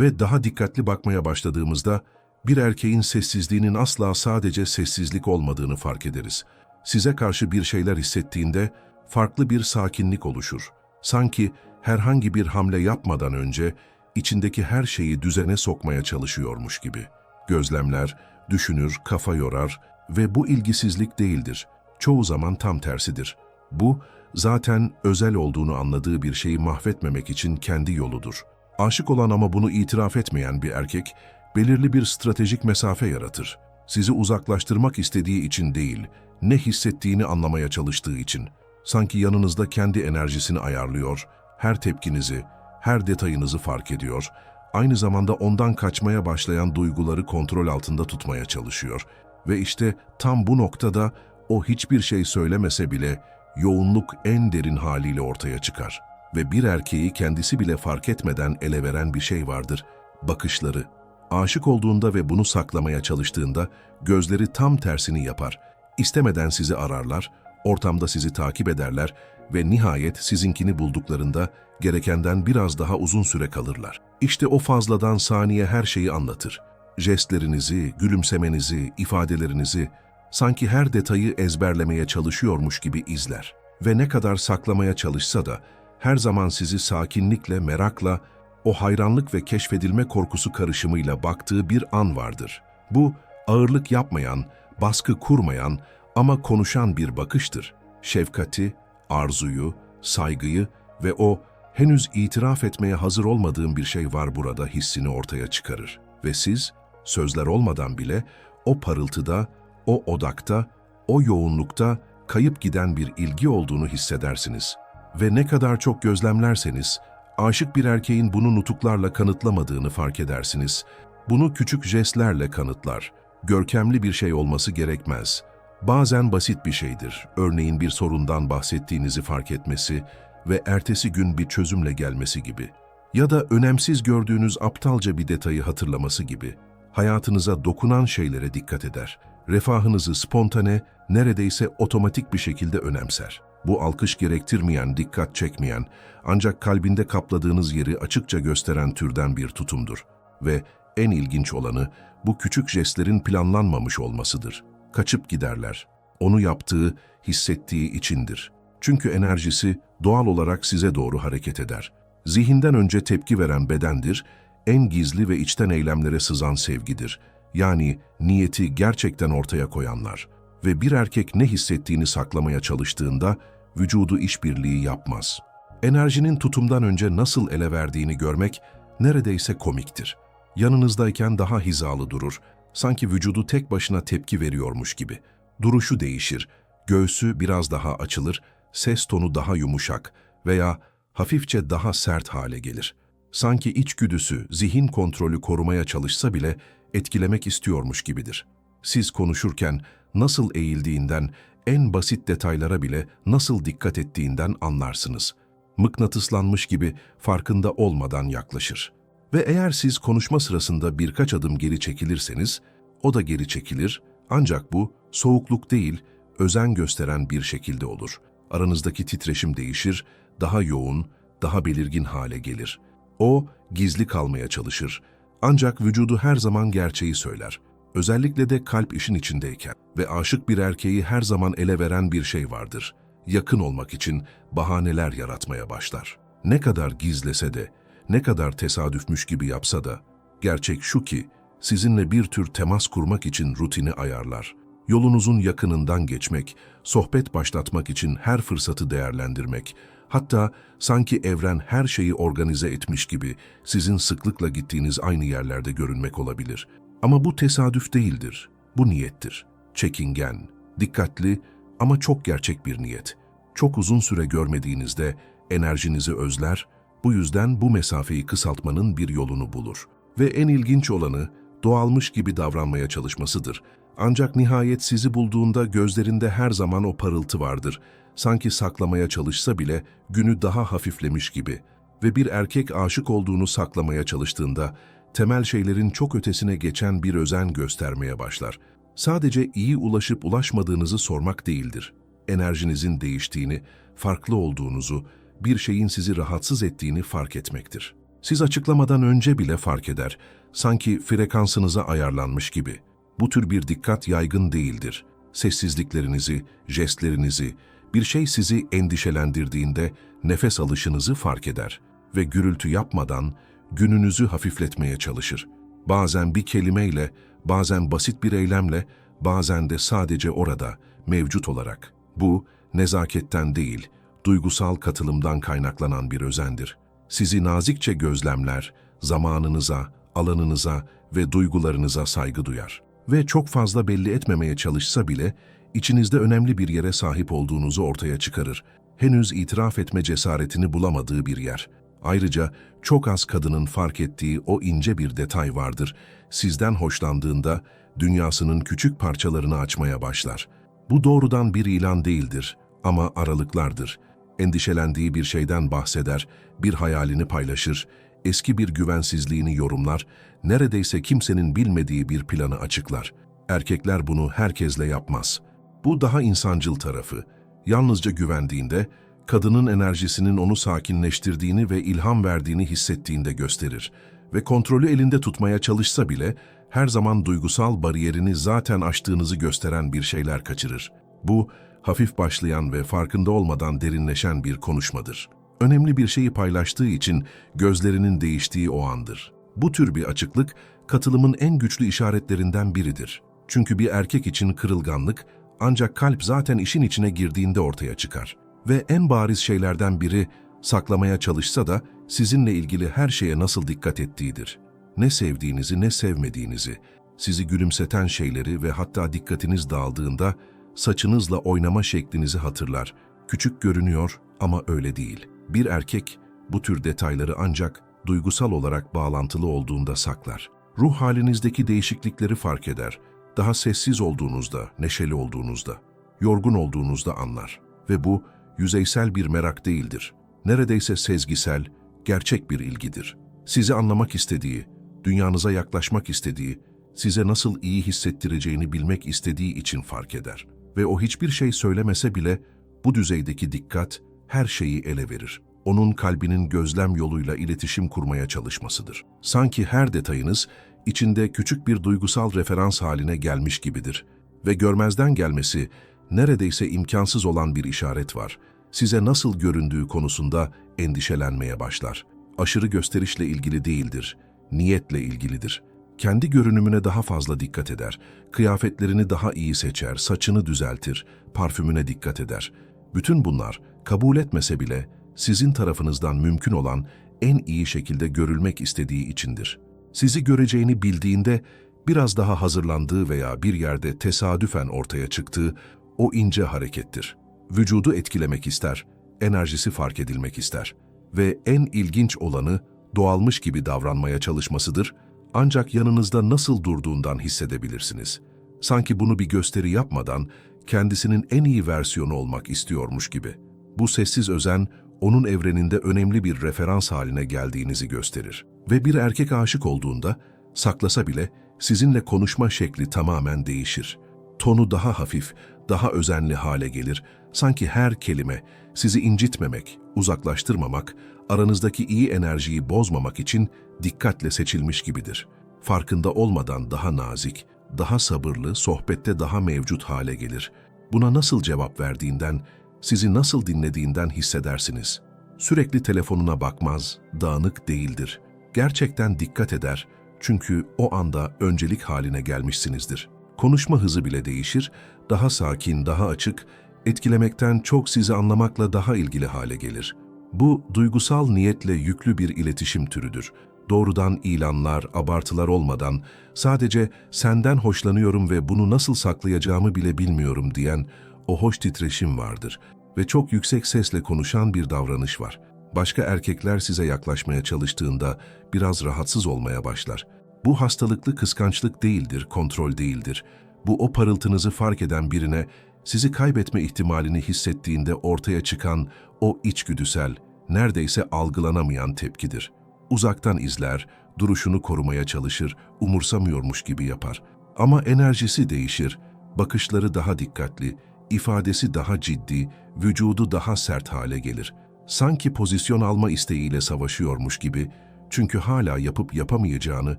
Ve daha dikkatli bakmaya başladığımızda bir erkeğin sessizliğinin asla sadece sessizlik olmadığını fark ederiz. Size karşı bir şeyler hissettiğinde farklı bir sakinlik oluşur. Sanki herhangi bir hamle yapmadan önce içindeki her şeyi düzene sokmaya çalışıyormuş gibi. Gözlemler, düşünür, kafa yorar ve bu ilgisizlik değildir. Çoğu zaman tam tersidir. Bu, zaten özel olduğunu anladığı bir şeyi mahvetmemek için kendi yoludur. Aşık olan ama bunu itiraf etmeyen bir erkek, belirli bir stratejik mesafe yaratır. Sizi uzaklaştırmak istediği için değil, ne hissettiğini anlamaya çalıştığı için. Sanki yanınızda kendi enerjisini ayarlıyor, her tepkinizi, her detayınızı fark ediyor, aynı zamanda ondan kaçmaya başlayan duyguları kontrol altında tutmaya çalışıyor. Ve işte tam bu noktada o hiçbir şey söylemese bile yoğunluk en derin haliyle ortaya çıkar. Ve bir erkeği kendisi bile fark etmeden ele veren bir şey vardır, bakışları. Aşık olduğunda ve bunu saklamaya çalıştığında gözleri tam tersini yapar. İstemeden sizi ararlar, ortamda sizi takip ederler ve nihayet sizinkini bulduklarında gerekenden biraz daha uzun süre kalırlar. İşte o fazladan saniye her şeyi anlatır. Jestlerinizi, gülümsemenizi, ifadelerinizi, sanki her detayı ezberlemeye çalışıyormuş gibi izler. Ve ne kadar saklamaya çalışsa da her zaman sizi sakinlikle, merakla, o hayranlık ve keşfedilme korkusu karışımıyla baktığı bir an vardır. Bu, ağırlık yapmayan, baskı kurmayan ama konuşan bir bakıştır. Şefkati, arzuyu, saygıyı ve o henüz itiraf etmeye hazır olmadığım bir şey var burada hissini ortaya çıkarır. Ve siz, sözler olmadan bile o parıltıda, o odakta, o yoğunlukta kayıp giden bir ilgi olduğunu hissedersiniz. Ve ne kadar çok gözlemlerseniz, aşık bir erkeğin bunu nutuklarla kanıtlamadığını fark edersiniz. Bunu küçük jestlerle kanıtlar. Görkemli bir şey olması gerekmez. Bazen basit bir şeydir. Örneğin bir sorundan bahsettiğinizi fark etmesi ve ertesi gün bir çözümle gelmesi gibi. Ya da önemsiz gördüğünüz aptalca bir detayı hatırlaması gibi. Hayatınıza dokunan şeylere dikkat eder. Refahınızı spontane, neredeyse otomatik bir şekilde önemser. Bu alkış gerektirmeyen, dikkat çekmeyen, ancak kalbinde kapladığınız yeri açıkça gösteren türden bir tutumdur. Ve en ilginç olanı bu küçük jestlerin planlanmamış olmasıdır. Kaçıp giderler. Onu yaptığı, hissettiği içindir. Çünkü enerjisi doğal olarak size doğru hareket eder. Zihinden önce tepki veren bedendir, en gizli ve içten eylemlere sızan sevgidir. Yani niyeti gerçekten ortaya koyanlar. Ve bir erkek ne hissettiğini saklamaya çalıştığında vücudu işbirliği yapmaz. Enerjinin tutumdan önce nasıl ele verdiğini görmek neredeyse komiktir. Yanınızdayken daha hizalı durur, sanki vücudu tek başına tepki veriyormuş gibi. Duruşu değişir, göğsü biraz daha açılır, ses tonu daha yumuşak veya hafifçe daha sert hale gelir. Sanki içgüdüsü, zihin kontrolü korumaya çalışsa bile etkilemek istiyormuş gibidir. Siz konuşurken nasıl eğildiğinden, en basit detaylara bile nasıl dikkat ettiğinden anlarsınız. Mıknatıslanmış gibi farkında olmadan yaklaşır. Ve eğer siz konuşma sırasında birkaç adım geri çekilirseniz, o da geri çekilir ancak bu soğukluk değil, özen gösteren bir şekilde olur. Aranızdaki titreşim değişir, daha yoğun, daha belirgin hale gelir. O gizli kalmaya çalışır ancak vücudu her zaman gerçeği söyler. Özellikle de kalp işin içindeyken ve aşık bir erkeği her zaman ele veren bir şey vardır. Yakın olmak için bahaneler yaratmaya başlar. Ne kadar gizlese de, ne kadar tesadüfmüş gibi yapsa da, gerçek şu ki sizinle bir tür temas kurmak için rutini ayarlar. Yolunuzun yakınından geçmek, sohbet başlatmak için her fırsatı değerlendirmek, hatta sanki evren her şeyi organize etmiş gibi sizin sıklıkla gittiğiniz aynı yerlerde görünmek olabilir. Ama bu tesadüf değildir, bu niyettir. Çekingen, dikkatli ama çok gerçek bir niyet. Çok uzun süre görmediğinizde enerjinizi özler, bu yüzden bu mesafeyi kısaltmanın bir yolunu bulur. Ve en ilginç olanı doğalmış gibi davranmaya çalışmasıdır. Ancak nihayet sizi bulduğunda gözlerinde her zaman o parıltı vardır. Sanki saklamaya çalışsa bile günü daha hafiflemiş gibi. Ve bir erkek aşık olduğunu saklamaya çalıştığında temel şeylerin çok ötesine geçen bir özen göstermeye başlar. Sadece iyi ulaşıp ulaşmadığınızı sormak değildir. Enerjinizin değiştiğini, farklı olduğunuzu, bir şeyin sizi rahatsız ettiğini fark etmektir. Siz açıklamadan önce bile fark eder. Sanki frekansınıza ayarlanmış gibi. Bu tür bir dikkat yaygın değildir. Sessizliklerinizi, jestlerinizi, bir şey sizi endişelendirdiğinde nefes alışınızı fark eder ve gürültü yapmadan gününüzü hafifletmeye çalışır. Bazen bir kelimeyle, bazen basit bir eylemle, bazen de sadece orada, mevcut olarak. Bu, nezaketten değil, duygusal katılımdan kaynaklanan bir özendir. Sizi nazikçe gözlemler, zamanınıza, alanınıza ve duygularınıza saygı duyar. Ve çok fazla belli etmemeye çalışsa bile, içinizde önemli bir yere sahip olduğunuzu ortaya çıkarır. Henüz itiraf etme cesaretini bulamadığı bir yer. Ayrıca çok az kadının fark ettiği o ince bir detay vardır. Sizden hoşlandığında dünyasının küçük parçalarını açmaya başlar. Bu doğrudan bir ilan değildir ama aralıklardır. Endişelendiği bir şeyden bahseder, bir hayalini paylaşır, eski bir güvensizliğini yorumlar, neredeyse kimsenin bilmediği bir planı açıklar. Erkekler bunu herkesle yapmaz. Bu daha insancıl tarafı. Yalnızca güvendiğinde, kadının enerjisinin onu sakinleştirdiğini ve ilham verdiğini hissettiğinde gösterir. Ve kontrolü elinde tutmaya çalışsa bile, her zaman duygusal bariyerini zaten aştığınızı gösteren bir şeyler kaçırır. Bu, hafif başlayan ve farkında olmadan derinleşen bir konuşmadır. Önemli bir şeyi paylaştığı için gözlerinin değiştiği o andır. Bu tür bir açıklık, katılımın en güçlü işaretlerinden biridir. Çünkü bir erkek için kırılganlık, ancak kalp zaten işin içine girdiğinde ortaya çıkar. Ve en bariz şeylerden biri, saklamaya çalışsa da sizinle ilgili her şeye nasıl dikkat ettiğidir. Ne sevdiğinizi ne sevmediğinizi, sizi gülümseten şeyleri ve hatta dikkatiniz dağıldığında saçınızla oynama şeklinizi hatırlar. Küçük görünüyor ama öyle değil. Bir erkek bu tür detayları ancak duygusal olarak bağlantılı olduğunda saklar. Ruh halinizdeki değişiklikleri fark eder. Daha sessiz olduğunuzda, neşeli olduğunuzda, yorgun olduğunuzda anlar. Ve bu yüzeysel bir merak değildir. Neredeyse sezgisel, gerçek bir ilgidir. Sizi anlamak istediği, dünyanıza yaklaşmak istediği, size nasıl iyi hissettireceğini bilmek istediği için fark eder. Ve o hiçbir şey söylemese bile bu düzeydeki dikkat her şeyi ele verir. Onun kalbinin gözlem yoluyla iletişim kurmaya çalışmasıdır. Sanki her detayınız içinde küçük bir duygusal referans haline gelmiş gibidir. Ve görmezden gelmesi neredeyse imkansız olan bir işaret var. Size nasıl göründüğü konusunda endişelenmeye başlar. Aşırı gösterişle ilgili değildir, niyetle ilgilidir. Kendi görünümüne daha fazla dikkat eder, kıyafetlerini daha iyi seçer, saçını düzeltir, parfümüne dikkat eder. Bütün bunlar kabul etmese bile sizin tarafınızdan mümkün olan en iyi şekilde görülmek istediği içindir. Sizi göreceğini bildiğinde biraz daha hazırlandığı veya bir yerde tesadüfen ortaya çıktığı o ince harekettir. Vücudu etkilemek ister, enerjisi fark edilmek ister ve en ilginç olanı doğalmış gibi davranmaya çalışmasıdır ancak yanınızda nasıl durduğundan hissedebilirsiniz. Sanki bunu bir gösteri yapmadan kendisinin en iyi versiyonu olmak istiyormuş gibi. Bu sessiz özen onun evreninde önemli bir referans haline geldiğinizi gösterir. Ve bir erkek aşık olduğunda saklasa bile sizinle konuşma şekli tamamen değişir. Tonu daha hafif, daha özenli hale gelir. Sanki her kelime sizi incitmemek, uzaklaştırmamak, aranızdaki iyi enerjiyi bozmamak için dikkatle seçilmiş gibidir. Farkında olmadan daha nazik, daha sabırlı, sohbette daha mevcut hale gelir. Buna nasıl cevap verdiğinden, sizi nasıl dinlediğinden hissedersiniz. Sürekli telefonuna bakmaz, dağınık değildir. Gerçekten dikkat eder çünkü o anda öncelik haline gelmişsinizdir. Konuşma hızı bile değişir, daha sakin, daha açık, etkilemekten çok sizi anlamakla daha ilgili hale gelir. Bu, duygusal niyetle yüklü bir iletişim türüdür. Doğrudan ilanlar, abartılar olmadan, sadece senden hoşlanıyorum ve bunu nasıl saklayacağımı bile bilmiyorum diyen o hoş titreşim vardır ve çok yüksek sesle konuşan bir davranış var. Başka erkekler size yaklaşmaya çalıştığında biraz rahatsız olmaya başlar. Bu hastalıklı kıskançlık değildir, kontrol değildir. Bu o parıltınızı fark eden birine sizi kaybetme ihtimalini hissettiğinde ortaya çıkan o içgüdüsel, neredeyse algılanamayan tepkidir. Uzaktan izler, duruşunu korumaya çalışır, umursamıyormuş gibi yapar. Ama enerjisi değişir, bakışları daha dikkatli, ifadesi daha ciddi, vücudu daha sert hale gelir. Sanki pozisyon alma isteğiyle savaşıyormuş gibi, Çünkü hala yapıp yapamayacağını,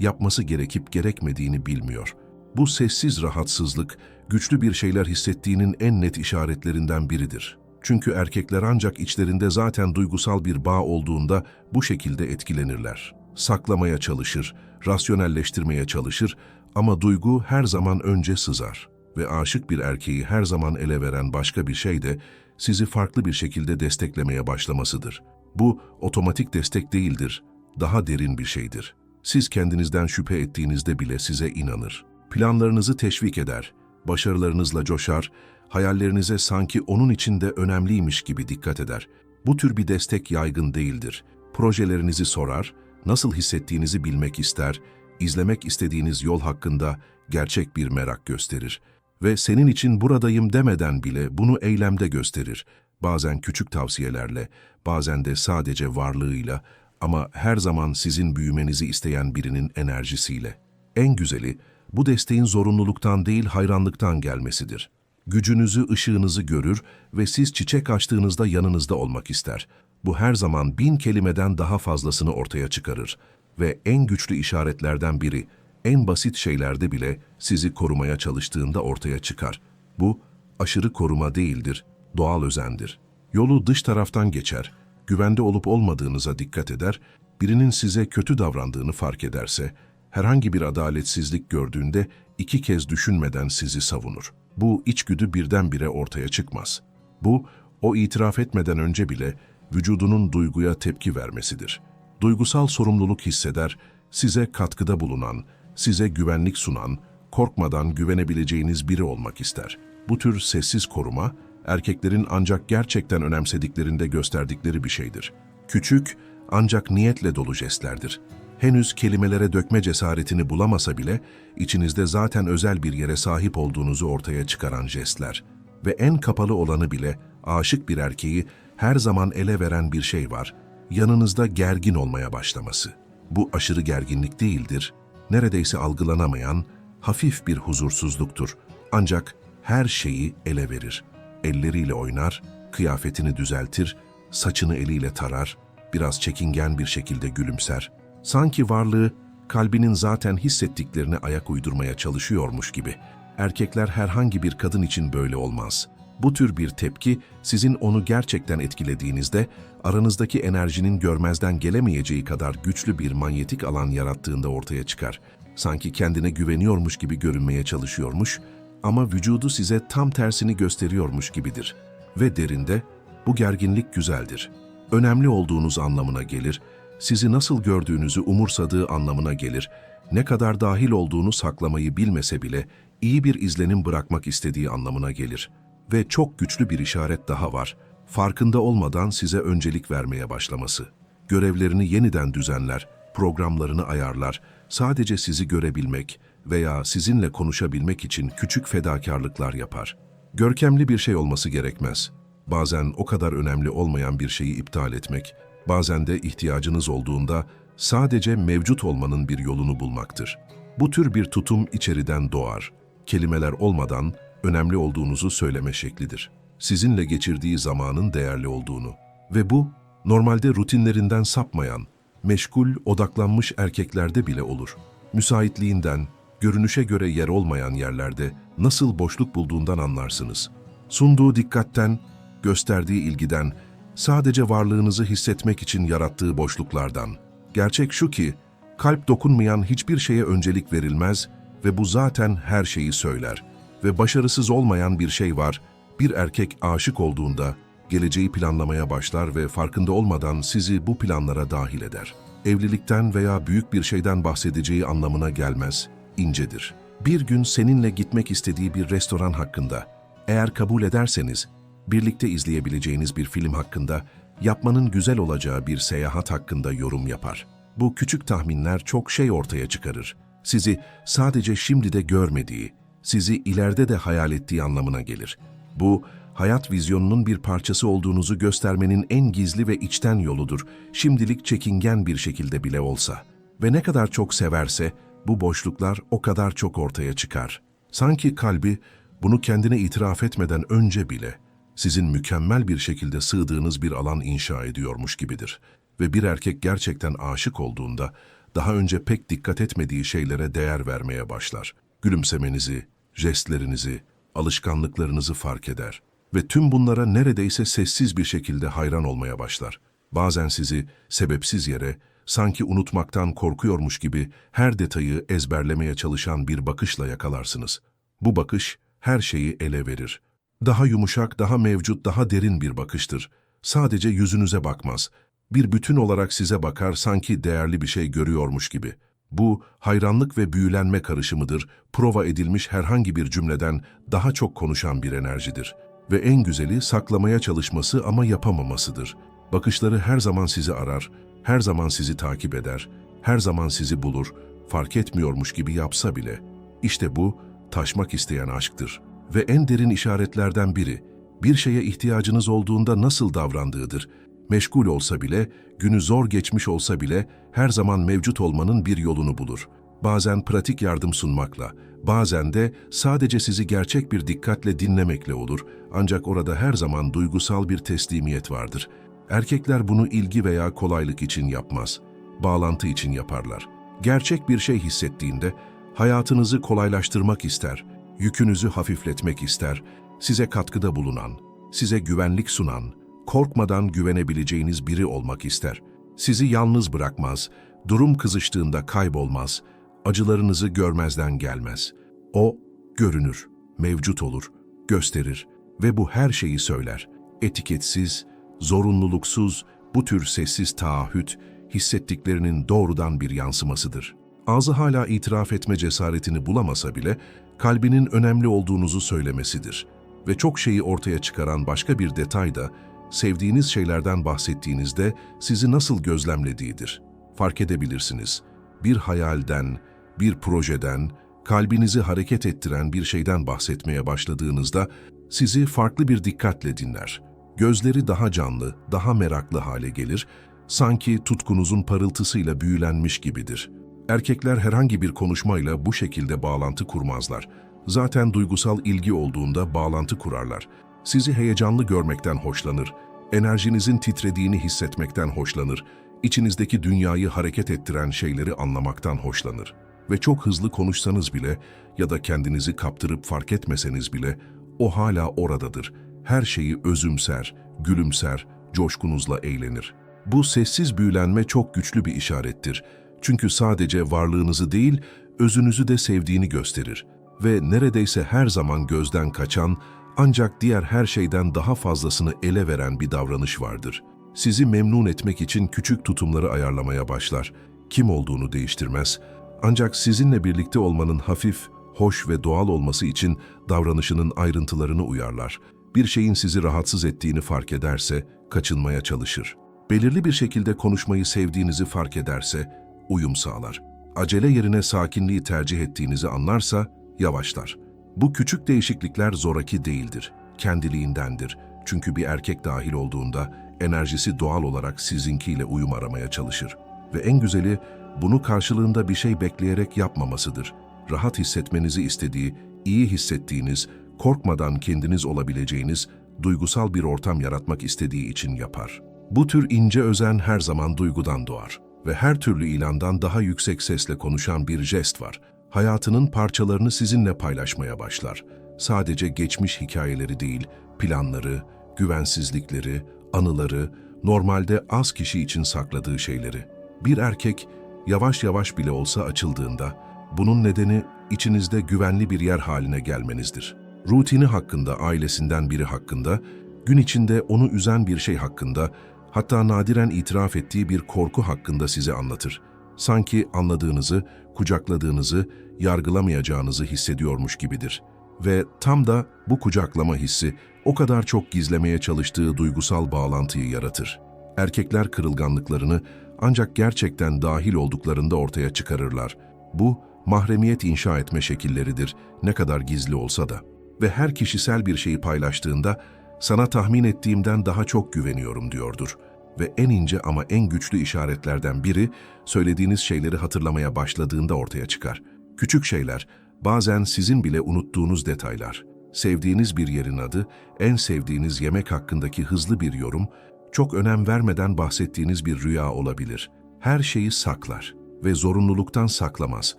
yapması gerekip gerekmediğini bilmiyor. Bu sessiz rahatsızlık, güçlü bir şeyler hissettiğinin en net işaretlerinden biridir. Çünkü erkekler ancak içlerinde zaten duygusal bir bağ olduğunda bu şekilde etkilenirler. Saklamaya çalışır, rasyonelleştirmeye çalışır ama duygu her zaman önce sızar. Ve aşık bir erkeği her zaman ele veren başka bir şey de sizi farklı bir şekilde desteklemeye başlamasıdır. Bu otomatik destek değildir, daha derin bir şeydir. Siz kendinizden şüphe ettiğinizde bile size inanır. Planlarınızı teşvik eder, başarılarınızla coşar, hayallerinize sanki onun için de önemliymiş gibi dikkat eder. Bu tür bir destek yaygın değildir. Projelerinizi sorar, nasıl hissettiğinizi bilmek ister, izlemek istediğiniz yol hakkında gerçek bir merak gösterir. Ve senin için buradayım demeden bile bunu eylemde gösterir. Bazen küçük tavsiyelerle, bazen de sadece varlığıyla ama her zaman sizin büyümenizi isteyen birinin enerjisiyle. En güzeli, bu desteğin zorunluluktan değil hayranlıktan gelmesidir. Gücünüzü, ışığınızı görür ve siz çiçek açtığınızda yanınızda olmak ister. Bu her zaman bin kelimeden daha fazlasını ortaya çıkarır. Ve en güçlü işaretlerden biri, en basit şeylerde bile sizi korumaya çalıştığında ortaya çıkar. Bu, aşırı koruma değildir, doğal özendir. Yolu dış taraftan geçer, güvende olup olmadığınıza dikkat eder, birinin size kötü davrandığını fark ederse, herhangi bir adaletsizlik gördüğünde iki kez düşünmeden sizi savunur. Bu içgüdü birdenbire ortaya çıkmaz. Bu, o itiraf etmeden önce bile vücudunun duyguya tepki vermesidir. Duygusal sorumluluk hisseder, size katkıda bulunan, size güvenlik sunan, korkmadan güvenebileceğiniz biri olmak ister. Bu tür sessiz koruma, erkeklerin ancak gerçekten önemsediklerinde gösterdikleri bir şeydir. Küçük, ancak niyetle dolu jestlerdir. Henüz kelimelere dökme cesaretini bulamasa bile, içinizde zaten özel bir yere sahip olduğunuzu ortaya çıkaran jestler. Ve en kapalı olanı bile, aşık bir erkeği her zaman ele veren bir şey var, yanınızda gergin olmaya başlaması. Bu aşırı gerginlik değildir, neredeyse algılanamayan, hafif bir huzursuzluktur. Ancak her şeyi ele verir. Elleriyle oynar, kıyafetini düzeltir, saçını eliyle tarar, biraz çekingen bir şekilde gülümser. Sanki varlığı, kalbinin zaten hissettiklerine ayak uydurmaya çalışıyormuş gibi. Erkekler herhangi bir kadın için böyle olmaz. Bu tür bir tepki sizin onu gerçekten etkilediğinizde aranızdaki enerjinin görmezden gelemeyeceği kadar güçlü bir manyetik alan yarattığında ortaya çıkar. Sanki kendine güveniyormuş gibi görünmeye çalışıyormuş ama vücudu size tam tersini gösteriyormuş gibidir. Ve derinde bu gerginlik güzeldir. Önemli olduğunuz anlamına gelir, sizi nasıl gördüğünüzü umursadığı anlamına gelir, ne kadar dahil olduğunu saklamayı bilmese bile iyi bir izlenim bırakmak istediği anlamına gelir. Ve çok güçlü bir işaret daha var, farkında olmadan size öncelik vermeye başlaması. Görevlerini yeniden düzenler, programlarını ayarlar, sadece sizi görebilmek veya sizinle konuşabilmek için küçük fedakarlıklar yapar. Görkemli bir şey olması gerekmez. Bazen o kadar önemli olmayan bir şeyi iptal etmek, bazen de ihtiyacınız olduğunda sadece mevcut olmanın bir yolunu bulmaktır. Bu tür bir tutum içeriden doğar. Kelimeler olmadan önemli olduğunuzu söyleme şeklidir. Sizinle geçirdiği zamanın değerli olduğunu. Ve bu, normalde rutinlerinden sapmayan, meşgul, odaklanmış erkeklerde bile olur. Müsaitliğinden, görünüşe göre yer olmayan yerlerde nasıl boşluk bulduğundan anlarsınız. Sunduğu dikkatten, gösterdiği ilgiden, sadece varlığınızı hissetmek için yarattığı boşluklardan. Gerçek şu ki, kalp dokunmayan hiçbir şeye öncelik verilmez ve bu zaten her şeyi söyler. Ve başarısız olmayan bir şey var, bir erkek aşık olduğunda geleceği planlamaya başlar ve farkında olmadan sizi bu planlara dahil eder. Evlilikten veya büyük bir şeyden bahsedeceği anlamına gelmez, incedir. Bir gün seninle gitmek istediği bir restoran hakkında, eğer kabul ederseniz, birlikte izleyebileceğiniz bir film hakkında, yapmanın güzel olacağı bir seyahat hakkında yorum yapar. Bu küçük tahminler çok şey ortaya çıkarır. Sizi sadece şimdi de görmediği, sizi ileride de hayal ettiği anlamına gelir. Bu, hayat vizyonunun bir parçası olduğunuzu göstermenin en gizli ve içten yoludur, şimdilik çekingen bir şekilde bile olsa. Ve ne kadar çok severse, bu boşluklar o kadar çok ortaya çıkar. Sanki kalbi, bunu kendine itiraf etmeden önce bile, sizin mükemmel bir şekilde sığdığınız bir alan inşa ediyormuş gibidir. Ve bir erkek gerçekten aşık olduğunda daha önce pek dikkat etmediği şeylere değer vermeye başlar. Gülümsemenizi, jestlerinizi, alışkanlıklarınızı fark eder ve tüm bunlara neredeyse sessiz bir şekilde hayran olmaya başlar. Bazen sizi sebepsiz yere, sanki unutmaktan korkuyormuş gibi her detayı ezberlemeye çalışan bir bakışla yakalarsınız. Bu bakış her şeyi ele verir. Daha yumuşak, daha mevcut, daha derin bir bakıştır. Sadece yüzünüze bakmaz. Bir bütün olarak size bakar sanki değerli bir şey görüyormuş gibi. Bu, hayranlık ve büyülenme karışımıdır, prova edilmiş herhangi bir cümleden daha çok konuşan bir enerjidir. Ve en güzeli saklamaya çalışması ama yapamamasıdır. Bakışları her zaman sizi arar, her zaman sizi takip eder, her zaman sizi bulur, fark etmiyormuş gibi yapsa bile. İşte bu, taşmak isteyen aşktır. Ve en derin işaretlerden biri, bir şeye ihtiyacınız olduğunda nasıl davrandığıdır. Meşgul olsa bile, günü zor geçmiş olsa bile her zaman mevcut olmanın bir yolunu bulur. Bazen pratik yardım sunmakla, bazen de sadece sizi gerçek bir dikkatle dinlemekle olur. Ancak orada her zaman duygusal bir teslimiyet vardır. Erkekler bunu ilgi veya kolaylık için yapmaz. Bağlantı için yaparlar. Gerçek bir şey hissettiğinde hayatınızı kolaylaştırmak ister, yükünüzü hafifletmek ister, size katkıda bulunan, size güvenlik sunan, korkmadan güvenebileceğiniz biri olmak ister. Sizi yalnız bırakmaz, durum kızıştığında kaybolmaz, acılarınızı görmezden gelmez. O görünür, mevcut olur, gösterir ve bu her şeyi söyler. Etiketsiz, zorunluluksuz, bu tür sessiz taahhüt, hissettiklerinin doğrudan bir yansımasıdır. Ağzı hala itiraf etme cesaretini bulamasa bile, kalbinin önemli olduğunuzu söylemesidir. Ve çok şeyi ortaya çıkaran başka bir detay da, sevdiğiniz şeylerden bahsettiğinizde sizi nasıl gözlemlediğidir. Fark edebilirsiniz. Bir hayalden, bir projeden, kalbinizi hareket ettiren bir şeyden bahsetmeye başladığınızda sizi farklı bir dikkatle dinler. Gözleri daha canlı, daha meraklı hale gelir, sanki tutkunuzun parıltısıyla büyülenmiş gibidir. Erkekler herhangi bir konuşmayla bu şekilde bağlantı kurmazlar. Zaten duygusal ilgi olduğunda bağlantı kurarlar. Sizi heyecanlı görmekten hoşlanır, enerjinizin titrediğini hissetmekten hoşlanır, içinizdeki dünyayı hareket ettiren şeyleri anlamaktan hoşlanır. Ve çok hızlı konuşsanız bile ya da kendinizi kaptırıp fark etmeseniz bile o hala oradadır. Her şeyi özümser, gülümser, coşkunuzla eğlenir. Bu sessiz büyülenme çok güçlü bir işarettir. Çünkü sadece varlığınızı değil, özünüzü de sevdiğini gösterir. Ve neredeyse her zaman gözden kaçan, ancak diğer her şeyden daha fazlasını ele veren bir davranış vardır. Sizi memnun etmek için küçük tutumları ayarlamaya başlar. Kim olduğunu değiştirmez. Ancak sizinle birlikte olmanın hafif, hoş ve doğal olması için davranışının ayrıntılarını uyarlar. Bir şeyin sizi rahatsız ettiğini fark ederse kaçınmaya çalışır. Belirli bir şekilde konuşmayı sevdiğinizi fark ederse uyum sağlar. Acele yerine sakinliği tercih ettiğinizi anlarsa yavaşlar. Bu küçük değişiklikler zoraki değildir, kendiliğindendir. Çünkü bir erkek dahil olduğunda enerjisi doğal olarak sizinkiyle uyum aramaya çalışır. Ve en güzeli bunu karşılığında bir şey bekleyerek yapmamasıdır. Rahat hissetmenizi istediği, iyi hissettiğiniz, korkmadan kendiniz olabileceğiniz, duygusal bir ortam yaratmak istediği için yapar. Bu tür ince özen her zaman duygudan doğar ve her türlü ilandan daha yüksek sesle konuşan bir jest var. Hayatının parçalarını sizinle paylaşmaya başlar. Sadece geçmiş hikayeleri değil, planları, güvensizlikleri, anıları, normalde az kişi için sakladığı şeyleri. Bir erkek yavaş yavaş bile olsa açıldığında, bunun nedeni içinizde güvenli bir yer haline gelmenizdir. Rutini hakkında, ailesinden biri hakkında, gün içinde onu üzen bir şey hakkında, hatta nadiren itiraf ettiği bir korku hakkında size anlatır. Sanki anladığınızı, kucakladığınızı, yargılamayacağınızı hissediyormuş gibidir. Ve tam da bu kucaklama hissi o kadar çok gizlemeye çalıştığı duygusal bağlantıyı yaratır. Erkekler kırılganlıklarını ancak gerçekten dahil olduklarında ortaya çıkarırlar. Bu, mahremiyet inşa etme şekilleridir, ne kadar gizli olsa da. Ve her kişisel bir şeyi paylaştığında, sana tahmin ettiğimden daha çok güveniyorum diyordur. Ve en ince ama en güçlü işaretlerden biri, söylediğiniz şeyleri hatırlamaya başladığında ortaya çıkar. Küçük şeyler, bazen sizin bile unuttuğunuz detaylar. Sevdiğiniz bir yerin adı, en sevdiğiniz yemek hakkındaki hızlı bir yorum, çok önem vermeden bahsettiğiniz bir rüya olabilir. Her şeyi saklar ve zorunluluktan saklamaz.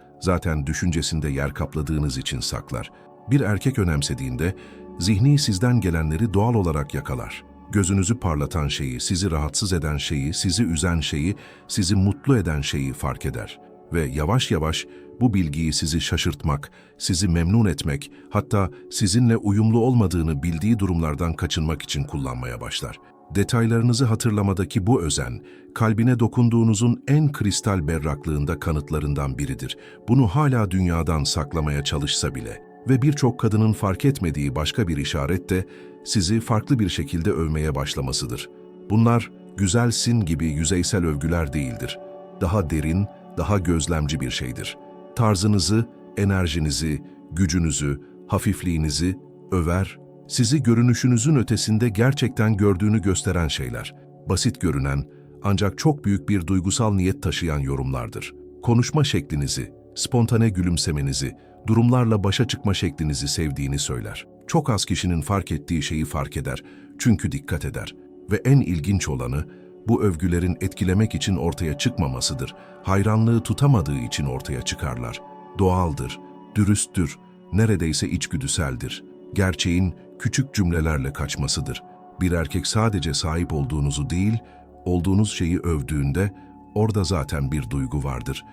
Zaten düşüncesinde yer kapladığınız için saklar. Bir erkek önemsediğinde zihni sizden gelenleri doğal olarak yakalar. Gözünüzü parlatan şeyi, sizi rahatsız eden şeyi, sizi üzen şeyi, sizi mutlu eden şeyi fark eder. Ve yavaş yavaş bu bilgiyi sizi şaşırtmak, sizi memnun etmek, hatta sizinle uyumlu olmadığını bildiği durumlardan kaçınmak için kullanmaya başlar. Detaylarınızı hatırlamadaki bu özen, kalbine dokunduğunuzun en kristal berraklığında kanıtlarından biridir. Bunu hala dünyadan saklamaya çalışsa bile. Ve birçok kadının fark etmediği başka bir işaret de sizi farklı bir şekilde övmeye başlamasıdır. Bunlar güzelsin gibi yüzeysel övgüler değildir. Daha derin, daha gözlemci bir şeydir. Tarzınızı, enerjinizi, gücünüzü, hafifliğinizi över, sizi görünüşünüzün ötesinde gerçekten gördüğünü gösteren şeyler. Basit görünen ancak çok büyük bir duygusal niyet taşıyan yorumlardır. Konuşma şeklinizi, spontane gülümsemenizi, durumlarla başa çıkma şeklinizi sevdiğini söyler. Çok az kişinin fark ettiği şeyi fark eder çünkü dikkat eder. Ve en ilginç olanı bu övgülerin etkilemek için ortaya çıkmamasıdır. Hayranlığı tutamadığı için ortaya çıkarlar. Doğaldır, dürüsttür, neredeyse içgüdüseldir. Gerçeğin küçük cümlelerle kaçmasıdır. Bir erkek sadece sahip olduğunuzu değil, olduğunuz şeyi övdüğünde orada zaten bir duygu vardır.